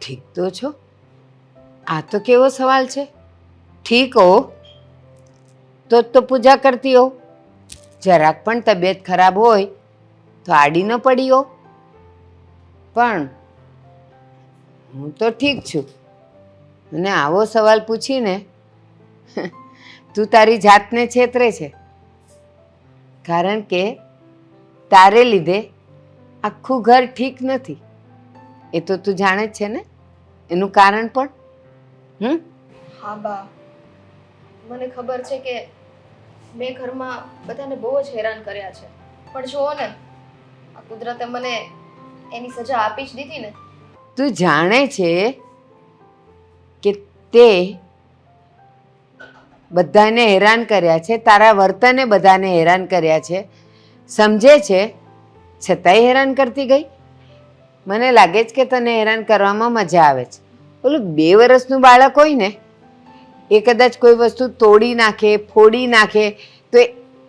ઠીક તો છો આ તો કેવો સવાલ છે? ઠીક હો. તો તો પૂજા કરતી હો. જરાક પણ તબિયત ખરાબ હોય તો આડી ન પડી હો. પણ હું તો ઠીક છું. અને આવો સવાલ પૂછીને તું તારી જાતને છેતરે છે. કારણ કે તારે લીધે આખું ઘર ઠીક નથી. એ તો તું જાણે જ છે ને? એનું કારણ પણ? હમ? હા બા. મને ખબર છે કે મેં ઘરમાં બધાને બહુ જ હેરાન કર્યા છે. પણ જુઓ ને આ કુદરતે મને એની સજા આપી જ દીધી ને. તું જાણે છે કે તે બધાને હેરાન કર્યા છે તારા વર્તને બધાને હેરાન કર્યા છે. સમજે છે છતાંય હેરાન કરતી ગઈ? મને લાગે છે કે તને હેરાન કરવામાં મજા આવે છે. ઓલું બે વર્ષનું બાળક હોય ને, એ કદાચ કોઈ વસ્તુ તોડી નાખે, ફોડી નાખે, તો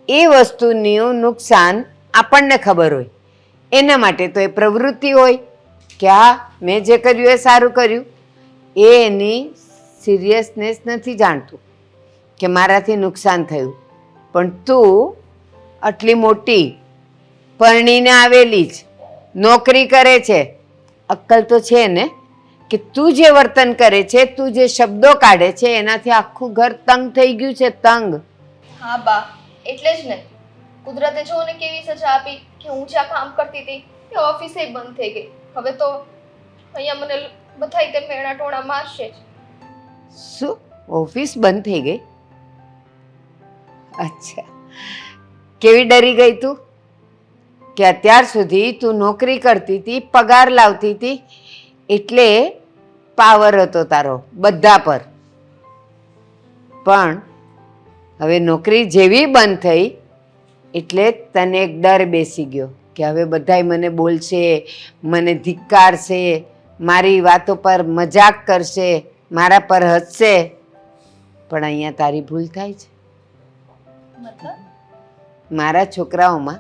એ વસ્તુનું નુકસાન આપણને ખબર હોય. એના માટે તો એ પ્રવૃત્તિ હોય કે હા, મેં જે કર્યું એ સારું કર્યું. એ એની સિરિયસનેસ નથી જાણતું કે મારાથી નુકસાન થયું. પણ તું આટલી મોટી પરણીને આવેલી જ નોકરી કરે છે. અક્કલ તો છે ને કે તું જે વર્તન કરે છે તું જે શબ્દો કાઢે છે એનાથી આખું ઘર તંગ થઈ ગયું છે તંગ. હા બા એટલે જ ને. કુદરતે જો ને કેવી સજા આપી કે હું જ્યાં કામ કરતી હતી એ ઓફિસે બંધ થઈ ગઈ. હવે તો અહીંયા મને બધાય તે મેણા ટોણા મારશે જ. શું? ઓફિસ બંધ થઈ ગઈ? અચ્છા. કેવી ડરી ગઈ તું? કે અત્યાર સુધી તું નોકરી કરતી હતી પગાર લાવતી હતી એટલે પાવર હતો તારો બધા પર. પણ હવે નોકરી જેવી બંધ થઈ એટલે તને એક ડર બેસી ગયો કે હવે બધાય મને બોલશે મને ધિક્કારશે મારી વાતો પર મજાક કરશે મારા પર હસશે. પણ અહીંયા તારી ભૂલ થાય છે. મારા છોકરાઓમાં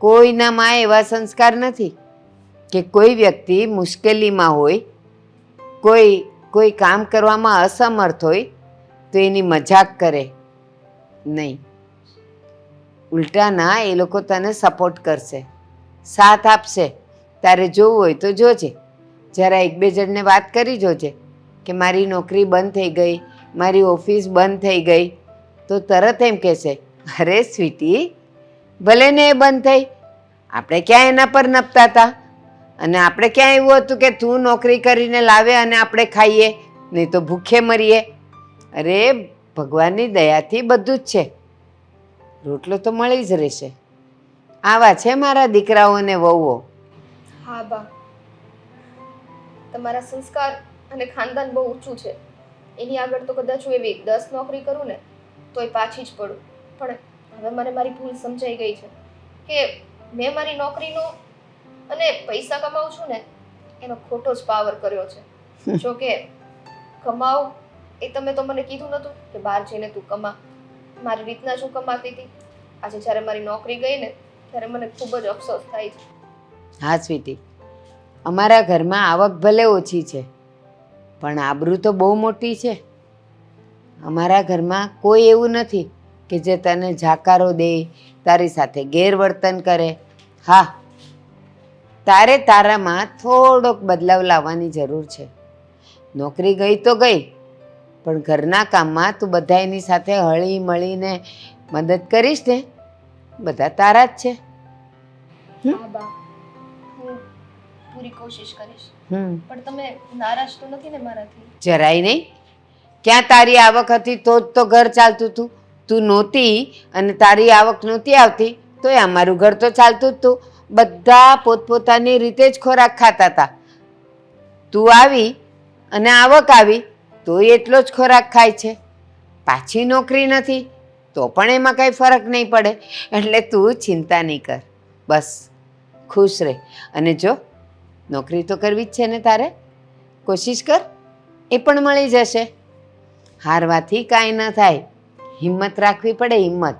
કોઈનામાં એવા સંસ્કાર નથી કે કોઈ વ્યક્તિ મુશ્કેલીમાં હોય, કોઈ કોઈ કામ કરવામાં અસમર્થ હોય, તો એની મજાક કરે. નહીં. ઉલટાના એ લોકો તને સપોર્ટ કરશે. સાથ આપશે. તારે જોવું હોય તો જોજે. જરા એક બે જણને વાત કરી જોજે કે મારી નોકરી બંધ થઈ ગઈ, મારી ઓફિસ બંધ થઈ ગઈ. તો તરત એમ કહેશે, અરે સ્વીટી ભલે ને એ બંધ થઈ. આપણે ક્યાં એના પર નપતા હતા અને આપણે ક્યાં એવું હતું કે તું નોકરી કરીને લાવે અને આપણે ખાઈએ, નહીં તો ભૂખે મરીએ. અરે, ભગવાનની દયાથી બધું જ છે. રોટલો તો મળી જ રહેશે. આવા છે મારા દીકરાઓ અને વહુઓ. હા, બા. તમારા સંસ્કાર અને ખાનદાન બહુ ઊંચું છે. એની આગળ તો કદાચ હું એવી દસ નોકરી કરું ને, તોય પાછી જ પડું. પણ હવે મને મારી ભૂલ સમજાઈ ગઈ છે કે મેં મારી નોકરીનો અને પૈસા કમાઉં છું ને એનો ખોટો જ પાવર કર્યો છે. જો કે કમાવ એ તમે તો મને કીધું નહોતું કે બહાર જઈને તું કમા. મારી રીતના શું કમાતી હતી. આજે જ્યારે મારી નોકરી ગઈ ને ત્યારે મને ખૂબ જ અફસોસ થાય છે. હા સ્વીટી. અમારા ઘરમાં આવક ભલે ઓછી છે પણ આબરૂ તો બહુ મોટી છે. અમારા ઘરમાં કોઈ એવું નથી કે જે તને જાકારો દે તારી સાથે ગેરવર્તન કરે. હા તારે તારામાં થોડોક બદલાવ લાવવાની જરૂર છે. નોકરી ગઈ તો ગઈ પણ ઘરના કામમાં તું બધા એની સાથે હળી મળીને મદદ કરીશ ને? બધા તારા જ છે. હા પૂરી કોશિશ કરીશ. પણ તમે નારાજ તો નથી ને મારાથી? જરાય નહીં. ક્યાં તારી આવક હતી તો જ તો ઘર ચાલતું હતું તું નહોતી અને તારી આવક નહોતી આવતી, તોય અમારું ઘર તો ચાલતું જ હતું બધા પોતપોતાની રીતે જ ખોરાક ખાતા હતા તું આવી અને આવક આવી, તોય એટલો જ ખોરાક ખાય છે. પાછી નોકરી નથી, તો પણ એમાં કાંઈ ફરક નહીં પડે. એટલે તું ચિંતા નહીં કર. બસ, ખુશ રહે અને જો, નોકરી તો કરવી જ છે ને તારે. કોશિશ કર, એ પણ મળી જશે. હારવાથી કાંઈ ન થાય. હિંમત રાખવી પડે, હિંમત.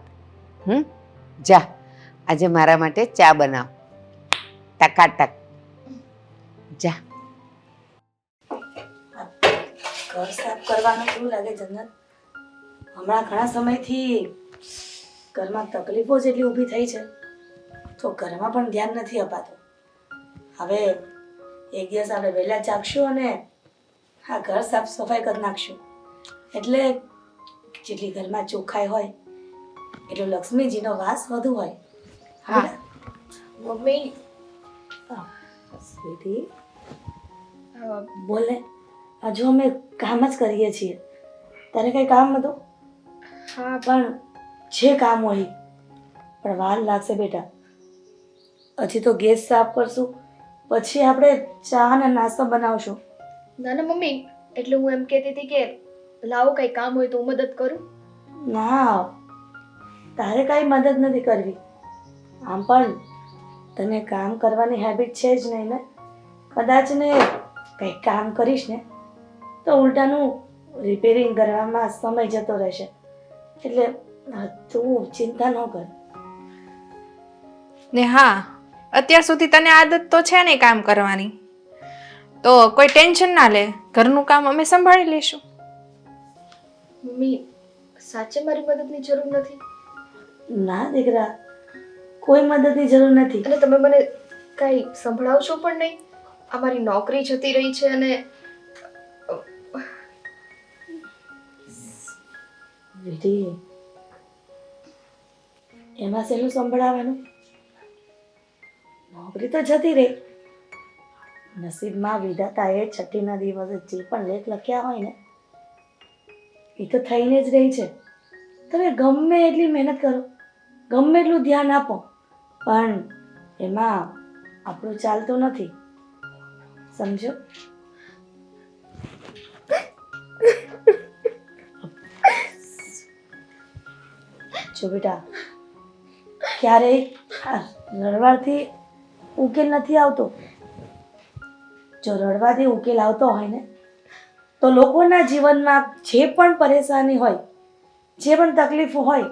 હમ? જા, આજે મારા માટે ચા બનાવ. ટકાટક. જા. ઘર સાફ કરવાનું કેવું લાગે જન્નત હમણાં ઘણા સમયથી ઘરમાં તકલીફો જેટલી ઊભી થઈ છે, તો ઘરમાં પણ ધ્યાન નથી અપાતું. હવે એક દિવસ આપણે વહેલા જાગશું અને આ ઘર સાફ સફાઈ કરી નાખશું. એટલે જેટલી ઘરમાં ચોખ્ખાઈ હોય એટલો લક્ષ્મીજીનો વાસ વધુ હોય. હા. મમ્મી? સ્વીટી? બોલે હજુ અમે કામ જ કરીએ છીએ. તારે કંઈ કામ હતું? હા. પણ જે કામ હોય. પણ વાર લાગશે બેટા. હજી તો ગેસ સાફ કરશું. પછી આપણે ચા અને નાસ્તો બનાવશું. ના ના મમ્મી. એટલે હું એમ કહેતી હતી કે લાવો કંઈ કામ હોય તો હું મદદ કરું? ના તારે કાંઈ મદદ નથી કરવી. આમ પણ તને કામ કરવાની હેબિટ છે જ નહીં ને? કદાચ ને કંઈ કામ કરીશ ને તો ઉલટાનું રિપેરિંગ કરવામાં સમય જતો રહેશે. એટલે તું ચિંતા ન કર. ને હા અત્યાર સુધી તને આદત તો છે ને કામ કરવાની? તો કોઈ ટેન્શન ના લે ઘરનું કામ અમે સંભાળી લઈશું. મમ્મી સાચે મારી મદદની જરૂર નથી? ના દીકરા કોઈ મદદની જરૂર નથી. અને તમે મને કાંઈ સંભળાવશો પણ નહીં? આ મારી નોકરી જતી રહી છે અને વિધિ એમાં શેનું સંભળાવવાનું? નોકરી તો જતી રહી. નસીબમાં વિધાતાએ છઠ્ઠીના દિવસે જે પણ લેખ લખ્યા હોય ને એ તો થઈને જ રહી છે. તમે ગમે એટલી મહેનત કરો, ગમે એટલું ધ્યાન આપો, પણ એમાં આપણું ચાલતું નથી. સમજો? જો બેટા, ક્યારેય રડવાથી ઉકેલ નથી આવતો. જો રડવાથી ઉકેલ આવતો હોય ને તો લોકોના જીવનમાં જે પણ પરેશાની હોય, જે પણ તકલીફ હોય,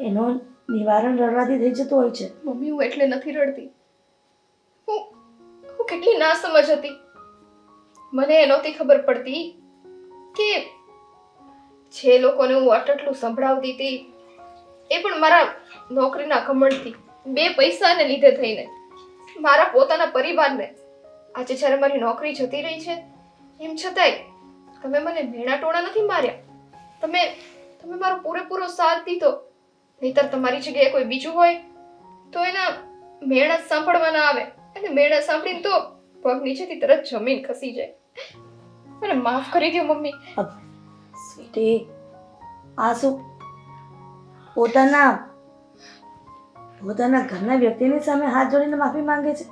એનું નિવારણ રડવાથી થઈ જતું હોય છે. મમ્મી, હું એટલે નથી રડતી. હું કેટલી ના સમજ હતી. મને નહોતી ખબર પડતી કે જે લોકોને હું અટટલું સંભળાવતી હતી, એ પણ મારા નોકરીના ઘમંડથી, બે પૈસાને લીધે થઈને, મારા પોતાના પરિવારને આજે જ્યારે મારી નોકરી જતી રહી છે, એમ છતાંય તમે મને મેણા ટોણા નથી માર્યા. તમે તમે મારો પૂરેપૂરો સાથ દીધો. નહીતર તમારી જગ્યાએ કોઈ બીજું હોય, તો એના મેણા સાંભળવાના આવે. અને મેણા સાંભળીને તો પગ નીચેથી તરત જમીન ખસી જાય. મને માફ કરી દો મમ્મી. સ્વીટી આ શું પોતાના પોતાના ઘરના વ્યક્તિની સામે હાથ જોડીને માફી માંગે છે.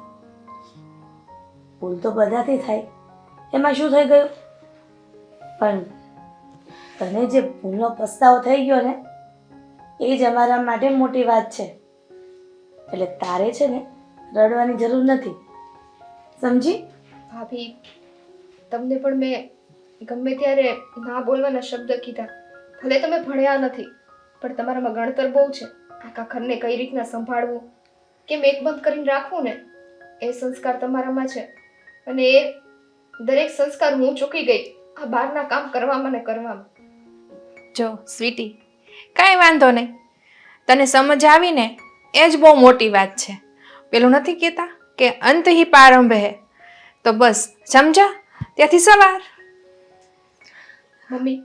ભૂલ તો બધાથી થાય. એમાં શું થઈ ગયું? પણ તને જે ભૂલનો પસ્તાવો થઈ ગયો ને, એ જ અમારા માટે મોટી વાત છે. એટલે તારે છે ને રડવાની જરૂર નથી. સમજી? ભાભી, તમને પણ મેં ગમે ત્યારે ના બોલવાના શબ્દ કીધા. ભલે તમે ભણ્યા નથી, પણ તમારામાં ગણતર બહુ છે. આખા ઘરને કઈ રીતના સંભાળવું? કેમ એક બંધ કરીને રાખવું ને? એ સંસ્કાર તમારામાં છે. અને એ દરેક સંસ્કાર હું ચૂકી ગઈ. આ બહારના કામ કરવામાં ને કરવામાં જો સ્વીટી કાંઈ વાંધો નહીં. તને સમજ આવીને એ જ બહુ મોટી વાત છે. પેલું નથી કહેતા કે અંત હી પ્રારંભ હે? તો બસ સમજા? ત્યાંથી સવાર. મમ્મી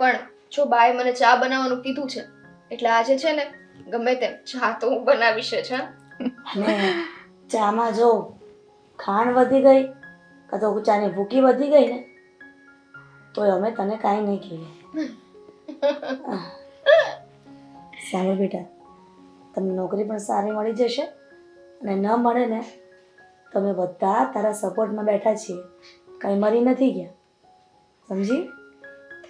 પણ જો બાએ મને ચા બનાવવાનું કીધું છે એટલે આજે છે ને ગમે તેમ ચા તો હું બનાવીશ જ હા? ચામાં જો ખાંડ વધી ગઈ કાં તો ચાની ભૂકી વધી ગઈ ને તો અમે તને કાંઈ નહીં કહીએ. સારું બેટા તમને નોકરી પણ સારી મળી જશે અને ન મળે ને તમે બધા તારા સપોર્ટમાં બેઠા છીએ. કંઈ મરી નથી ગયા. સમજી?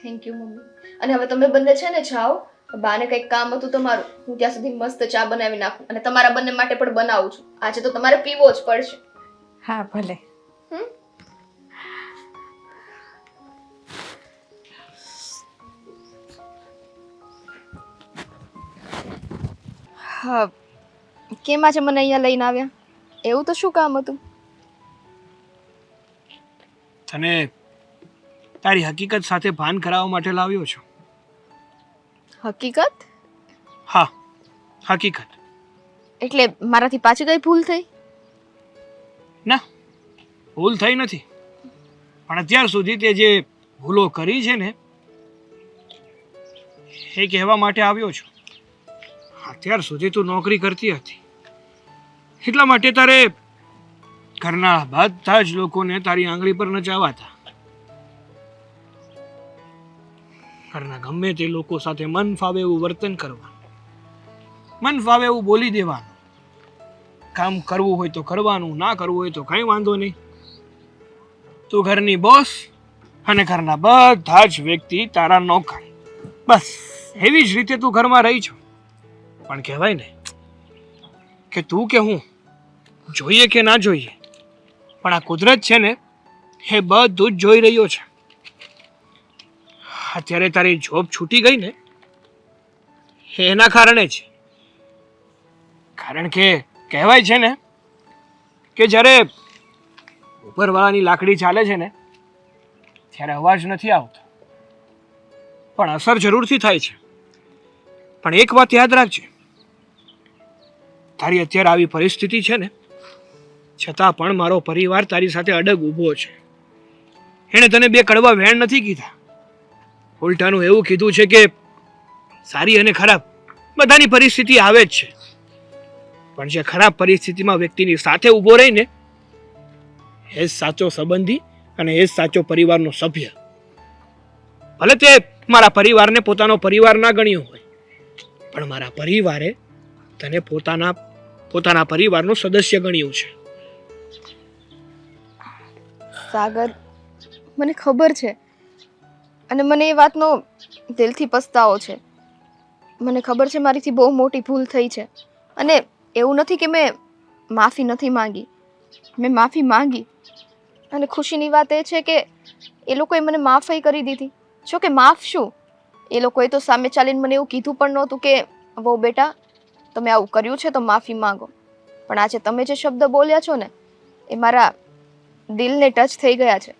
Thank you mummy. અને હવે તમે બંને છે ને જાઓ બાને કંઈક કામ હતું તમારું હું ત્યાં સુધી મસ્ત ચા બનાવી નાખું અને તમારા બંને માટે પણ બનાવું છું. આજે તો તમારે પીવો જ પડશે. હા ભલે. હા કેમ આજે મને અહીંયા લઈને આવ્યા? એવું તો શું કામ હતું? તને તારી હકીકત સાથે ભાન કરાવવા માટે લાવ્યો છું. હકીકત? હા હકીકત. એટલે મારાથી પાછી કઈ ભૂલ થઈ? ના ભૂલ થઈ નથી. પણ અત્યાર સુધી તે જે ભૂલો કરી છે ને એ કહેવા માટે આવ્યો છું. અત્યાર સુધી તું નોકરી કરતી હતી. એટલા માટે તારે ઘરના બધા જ લોકોને તારી આંગળી પર નચાવાતા. ઘરના ગમે તે લોકો સાથે મન ફાવે એવું વર્તન કરવાનું. મન ફાવે એવું બોલી દેવાનું. કામ કરવું હોય તો કરવાનું, ના કરવું હોય તો કંઈ વાંધો નહીં. તું ઘરની બોસ અને ઘરના બધા જ વ્યક્તિ તારા નોકર. બસ, એવી જ રીતે તું ઘરમાં રહી છો. પણ કહેવાય ને કે તું કે હું જોઈએ કે ના જોઈએ, પણ આ કુદરત છે ને, એ બધું જ જોઈ રહ્યો છે. અત્યારે તારી જોબ છૂટી ગઈ ને એના કારણે છે. કારણ કે કહેવાય છે ને કે જ્યારે ઉપરવાળાની લાકડી ચાલે છે ને, ત્યારે અવાજ નથી આવતો. પણ અસર જરૂરથી થાય છે. પણ એક વાત યાદ રાખજે તારી અત્યારે આવી પરિસ્થિતિ છે ને, છતાં પણ મારો પરિવાર તારી સાથે અડગ ઊભો છે. એણે તને બે કડવા વેણ નથી કીધા. ઉલટાનું એવું કીધું છે કે સારી અને ખરાબ બધાની પરિસ્થિતિ આવે જ છે. પણ જે ખરાબ પરિસ્થિતિમાં વ્યક્તિની સાથે ઊભો રહીને, એ જ સાચો સંબંધી અને એ જ સાચો પરિવારનો સભ્ય. ભલે તે મારા પરિવારને પોતાનો પરિવાર ના ગણ્યો હોય, પણ મારા પરિવારે તને પોતાના પોતાના પરિવારનું સદસ્ય ગણ્યું છે. સાગર, મને ખબર છે. અને મને એ વાતનો દિલથી પસ્તાવો છે. મને ખબર છે મારીથી બહુ મોટી ભૂલ થઈ છે. અને એવું નથી કે મેં માફી નથી માંગી. મેં માફી માંગી. અને ખુશીની વાત એ છે કે એ લોકોએ મને માફી કરી દીધી. જો કે માફ શું? એ લોકોએ તો સામે ચાલીને મને એવું કીધું પણ નહોતું કે વો બેટા તમે આવું કર્યું છે તો માફી માંગો. પણ આજે તમે જે શબ્દ બોલ્યા છો ને, એ મારા દિલને ટચ થઈ ગયા છે.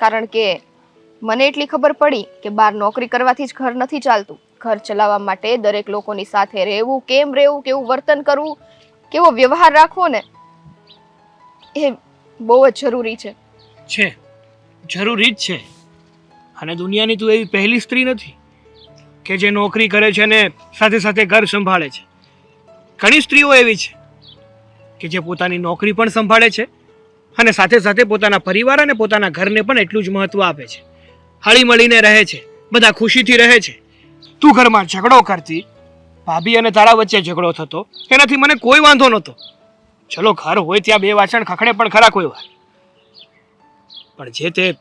કારણ કે મને એટલી ખબર પડી કે બહાર નોકરી કરવાથી જ ઘર નથી ચાલતું. ઘર ચલાવવા માટે દરેક લોકોની સાથે રહેવું, કેમ રહેવું, કેવું વર્તન કરવું, કેવો વ્યવહાર રાખવો ને, એ બહુ જ જરૂરી છે. છે. જરૂરી જ છે. અને દુનિયાની તું એવી પહેલી સ્ત્રી નથી કે જે નોકરી કરે છે અને સાથે સાથે ઘર સંભાળે છે. ઘણી સ્ત્રીઓ એવી છે કે જે પોતાની નોકરી પણ સંભાળે છે અને સાથે સાથે પોતાના પરિવાર અને પોતાના ઘરને પણ એટલું જ મહત્વ આપે છે. હળી મળીને રહે છે બધા ખુશીથી રહે છે. તું ઘરમાં ઝઘડો કરતી ભાભી અને તારા વચ્ચે ઝઘડો થતો એનાથી મને કોઈ વાંધો નહોતો. ચલો ઘર હોય ત્યાં બે વાસણ ખખડે પણ ખરા કોઈ વાર. પણ જે તે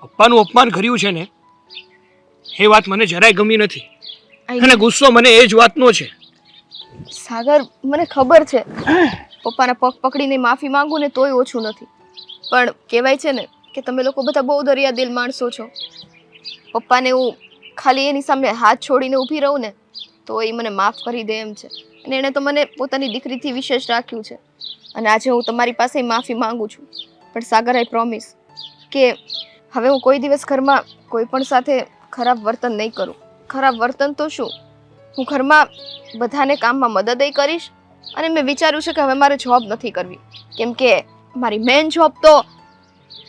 પપ્પાનું અપમાન કર્યું છે ને એ વાત મને જરાય ગમી નથી. અને ગુસ્સો મને એ જ વાતનો છે. સાગર મને ખબર છે, પપ્પાના પગ પકડીને માફી માંગુ ને તોય ઓછું નથી. પણ કહેવાય છે ને કે તમે લોકો બધા બહુ દરિયા દિલ માણસો છો. પપ્પાને હું ખાલી એની સામે હાથ છોડીને ઊભી રહું ને, તો એ મને માફ કરી દે એમ છે. અને એણે તો મને પોતાની દીકરીથી વિશેષ રાખ્યું છે. અને આજે હું તમારી પાસે માફી માંગુ છું. પણ સાગર આઈ પ્રોમિસ કે હવે હું કોઈ દિવસ ઘરમાં કોઈ પણ સાથે ખરાબ વર્તન નહીં કરું. ખરાબ વર્તન તો શું? હું ઘરમાં બધાને કામમાં મદદ કરીશ અને મેં વિચાર્યું છે કે હવે મારે જોબ નથી કરવી. કેમ કે મારી મેઇન જોબ તો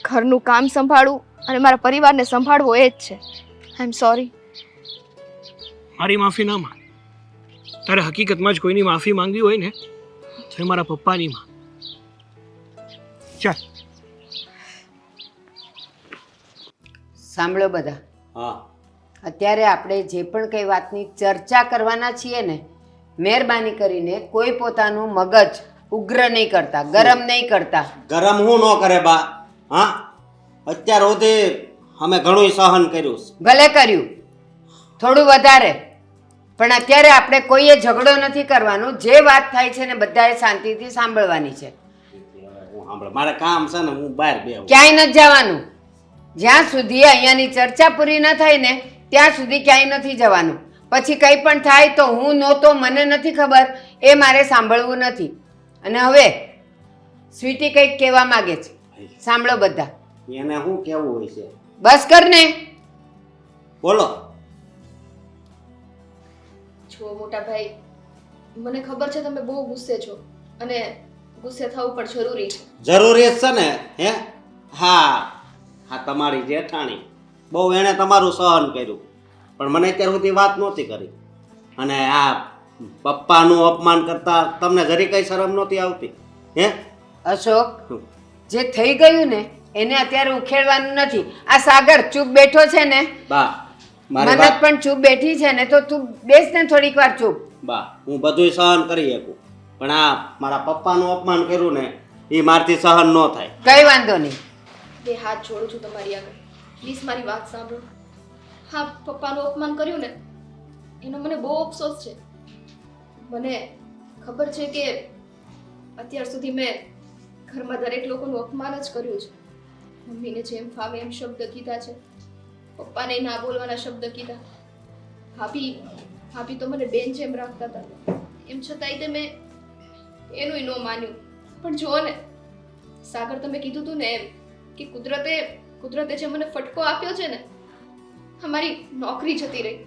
ઘરનું કામ સંભાળવું અને મારા પરિવારને સંભાળવો એ જ છે. આઈ એમ સોરી મારી માફી ના માં તારે હકીકતમાં જ કોઈની માફી માંગવી હોય ને તો એ મારા પપ્પાની માં ચાલ. સાંભળો બધા. હા. અત્યારે આપણે જે પણ કંઈ વાતની ચર્ચા કરવાના છીએ ને મહેરબાની કરીને કોઈ પોતાનું મગજ ઉગ્ર નહીં કરતા ગરમ નહીં કરતા. ગરમ હું ન કરે બા હા? અત્યાર સુધી અમે ઘણું સહન કર્યું ભલે કર્યું થોડું વધારે પણ અત્યારે આપણે કોઈએ ઝઘડો નથી કરવાનું જે વાત થાય છે ને બધાએ શાંતિથી સાંભળવાની છે. મારે કામ છે ને હું બહાર બે ક્યાંય નથી જવાનું. જ્યાં સુધી અહીંયાની ચર્ચા પૂરી ન થાય ને ત્યાં સુધી ક્યાંય નથી જવાનું. પછી કંઈ પણ થાય તો હું નહોતો મને નથી ખબર એ મારે સાંભળવું નથી. અને હવે સ્વીટી કંઈક કહેવા માંગે છે. સાંભળો બધા. એને શું કેવું હોય છે? બસ કર ને બોલો. છો મોટા ભાઈ મને ખબર છે તમે બહુ ગુસ્સે છો અને ગુસ્સે થવું પણ જરૂરી છે. જરૂરી છે ને હે? હા હા તમારી જેઠાણી. બહુ એણે તમારું સહન કર્યું. પણ મને અત્યાર સુધી વાત નહોતી કરી. અને આ પપ્પાનું અપમાન કરતા તમને ઘરે કઈ શરમ નહોતી આવતી? હે? અશોક જે થઈ ગયું ને એને અત્યારે ઉખેડવાનું નથી. આ સાગર ચૂપ બેઠો છે ને? બા મારી મનત પણ ચૂપ બેઠી છે ને તો તું બેસ ને થોડીક વાર ચૂપ. બા હું બધુંય સહન કરી શકું. પણ આ મારા પપ્પાનું અપમાન કર્યું ને એ મારથી સહન ન થાય. કઈ વાંધો નહીં. બે હાથ છોડું છું તમારી આગળ. પ્લીઝ મારી વાત સાંભળો. હા, પપ્પાનું અપમાન કર્યું ને, એનો મને બહુ અફસોસ છે. મને ખબર છે કે અત્યાર સુધી મેં ઘરમાં દરેક લોકોનું અપમાન જ કર્યું છે. મમ્મીને જેમ ફાવે એમ શબ્દ કીધા છે. પપ્પાને ના બોલવાના શબ્દ કીધા. ભાભી ભાભી તો મને બેન જેમ રાખતા હતા. એમ છતાંય તે મેં એનું ન માન્યું. પણ જુઓ ને, સાગર તમે કીધું હતું ને એમ કે કુદરતે કુદરતે જે મને ફટકો આપ્યો છે ને, અમારી નોકરી જતી રહી.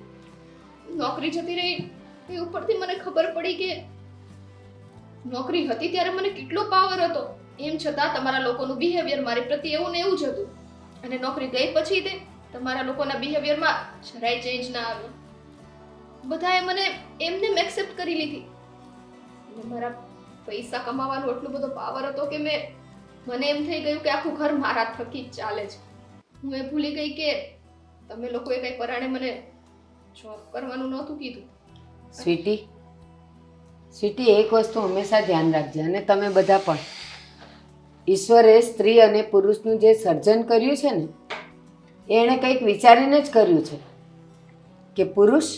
નોકરી જતી રહી, એ ઉપરથી મને ખબર પડી કે નોકરી હતી ત્યારે મને કેટલો પાવર હતો. એમ છતાં તમારા લોકોનું બિહેવિયર મારી પ્રત્યે એવું ને એવું જ હતું. અને નોકરી ગઈ પછી તે તમારા લોકોના બિહેવિયરમાં જરાય ચેન્જ ના આવ્યો. બધાએ મને એમને એક્સેપ્ટ કરી લીધી. મારા પૈસા કમાવાનો એટલો બધો પાવર હતો કે મેં, મને એમ થઈ ગયું કે આખું ઘર મારા થકી જ ચાલે છે. હું એ ભૂલી ગઈ કે તમે લોકોએ કઈ પરાણે મને જોબ કરવાનું નહોતું કીધું. સ્વીટી સ્વીટી, એક વસ્તુ હંમેશા ધ્યાન રાખજે અને તમે બધા પણ. ઈશ્વરે સ્ત્રી અને પુરુષનું જે સર્જન કર્યું છે ને, એણે કંઈક વિચારીને જ કર્યું છે કે પુરુષ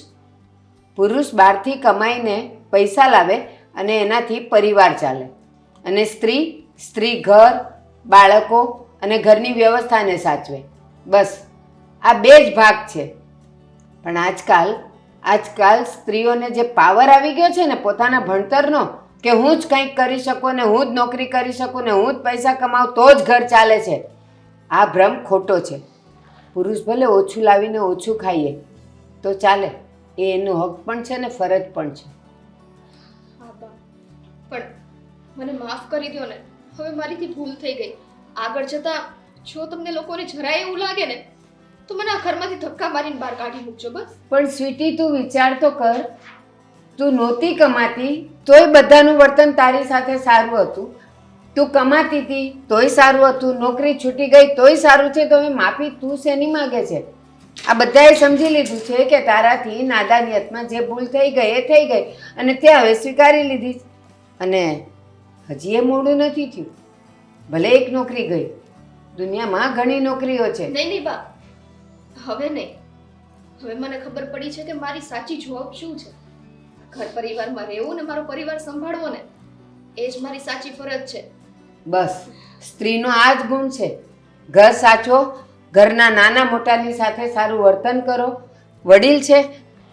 પુરુષ બહારથી કમાઈને પૈસા લાવે અને એનાથી પરિવાર ચાલે. અને સ્ત્રી સ્ત્રી ઘર, બાળકો અને ઘરની વ્યવસ્થાને સાચવે. બસ. આ બે જ ભાગ છે. પણ આજકાલ આજકાલ સ્ત્રીઓને જે પાવર આવી ગયો છે ને પોતાના ભણતરનો, કે હું જ કંઈક કરી શકું ને હું જ નોકરી કરી શકું ને હું જ પૈસા કમાઉં તો જ ઘર ચાલે છે. આ ભ્રમ ખોટો છે. પુરુષ ભલે ઓછું લાવીને ઓછું ખાઈએ, તો ચાલે. એ એનો હક પણ છે ને ફરજ પણ છે. પણ મને માફ કરી દો ને. હવે મારીથી ભૂલ થઈ ગઈ. આગળ જતા જો તમને લોકોને જરાય એવું લાગે ને, તો મને આ ઘરમાંથી ધક્કા મારીને બહાર કાઢી મૂકજો, બસ. પણ સ્વીટી, તું વિચાર તો કર. તું નહોતી કમાતી, તોય બધાનું વર્તન તારી સાથે સારું હતું. તું કમાતી હતી, તોય સારું હતું. નોકરી છૂટી ગઈ, તોય સારું છે. તો હવે માફી તું શેની માગે છે? આ બધાએ સમજી લીધું છે કે તારાથી નાદાનિયતમાં જે ભૂલ થઈ ગઈ એ થઈ ગઈ અને તે હવે સ્વીકારી લીધી અને હજી એ મોડું નથી થયું. ભલે એક નોકરી ગઈ દુનિયામાં ઘણી નોકરીઓ છે. નહીં નહીં બા. હવે નહીં. હવે મને ખબર પડી છે કે મારી સાચી જોબ શું છે? ઘર પરિવારમાં રહેવું ને મારો પરિવાર સંભાળવો ને એ જ મારી સાચી ફરજ છે. બસ સ્ત્રીનો આ જ ગુણ છે. ઘર સાચો ઘરના નાના મોટાની સાથે સારું વર્તન કરો. વડીલ છે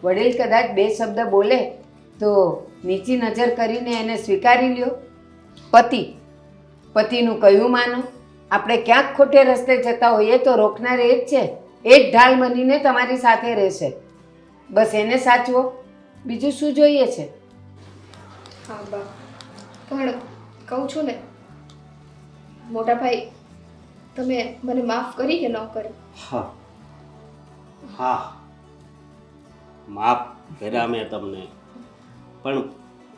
વડીલ કદાચ બે શબ્દ બોલે તો નીચી નજર કરીને એને સ્વીકારી લ્યો. પતિ પતિનું કયું માનો. આપણે ક્યાંક ખોટે રસ્તે જતા હોઈએ તો રોકનાર એ જ છે. એ જ ઢાલ બનીને તમારી સાથે રહેશે. બસ એને સાચવો. બીજું શું જોઈએ છે? હા બા. પણ કહું છું ને મોટા ભાઈ તમે મને માફ કરી કે ન કરી? હા. હા. માફ કર્યા મેં તમને. પણ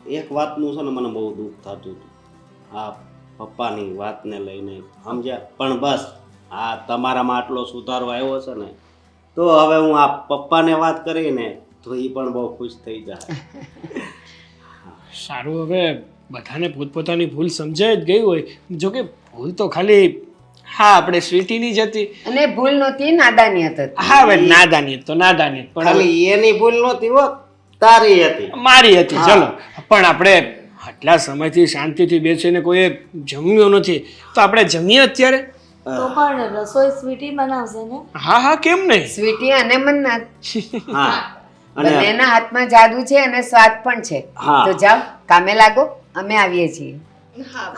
એક વાતનું છે ને મને બહુ દુઃખ થતું હતું. આ પપ્પાની વાતને લઈને સમજ્યા. પણ બસ આ તમારામાં આટલો સુધારો આવ્યો છે ને તો હવે હું આ પપ્પાને વાત કરીને તો એ પણ બહુ ખુશ થઈ જાય. સારું હવે બધાને પોતપોતાની ભૂલ સમજાઈ જ ગઈ હોય. જોકે ભૂલ તો ખાલી હા આપણે સ્વીટીની જ હતી. અને ભૂલ નહોતી નાદાની હતી. હા હવે નાદાની તો નાદાની પણ ખાલી એની ભૂલ નહોતી હો તારી હતી. મારી હતી ચલો. પણ આપણે આટલા સમયથી શાંતિથી બેસીને કોઈએ જમ્યો નથી. તો આપણે જમીએ અત્યારે? તો પણ રસોઈ સ્વીટી બનાવશે ને? હા હા કેમ નહીં? સ્વીટી અને મન્નત. હા અને એના હાથમાં જાદુ છે અને સ્વાદ પણ છે. તો જાઓ કામે લાગો અમે આવીએ છીએ. હા.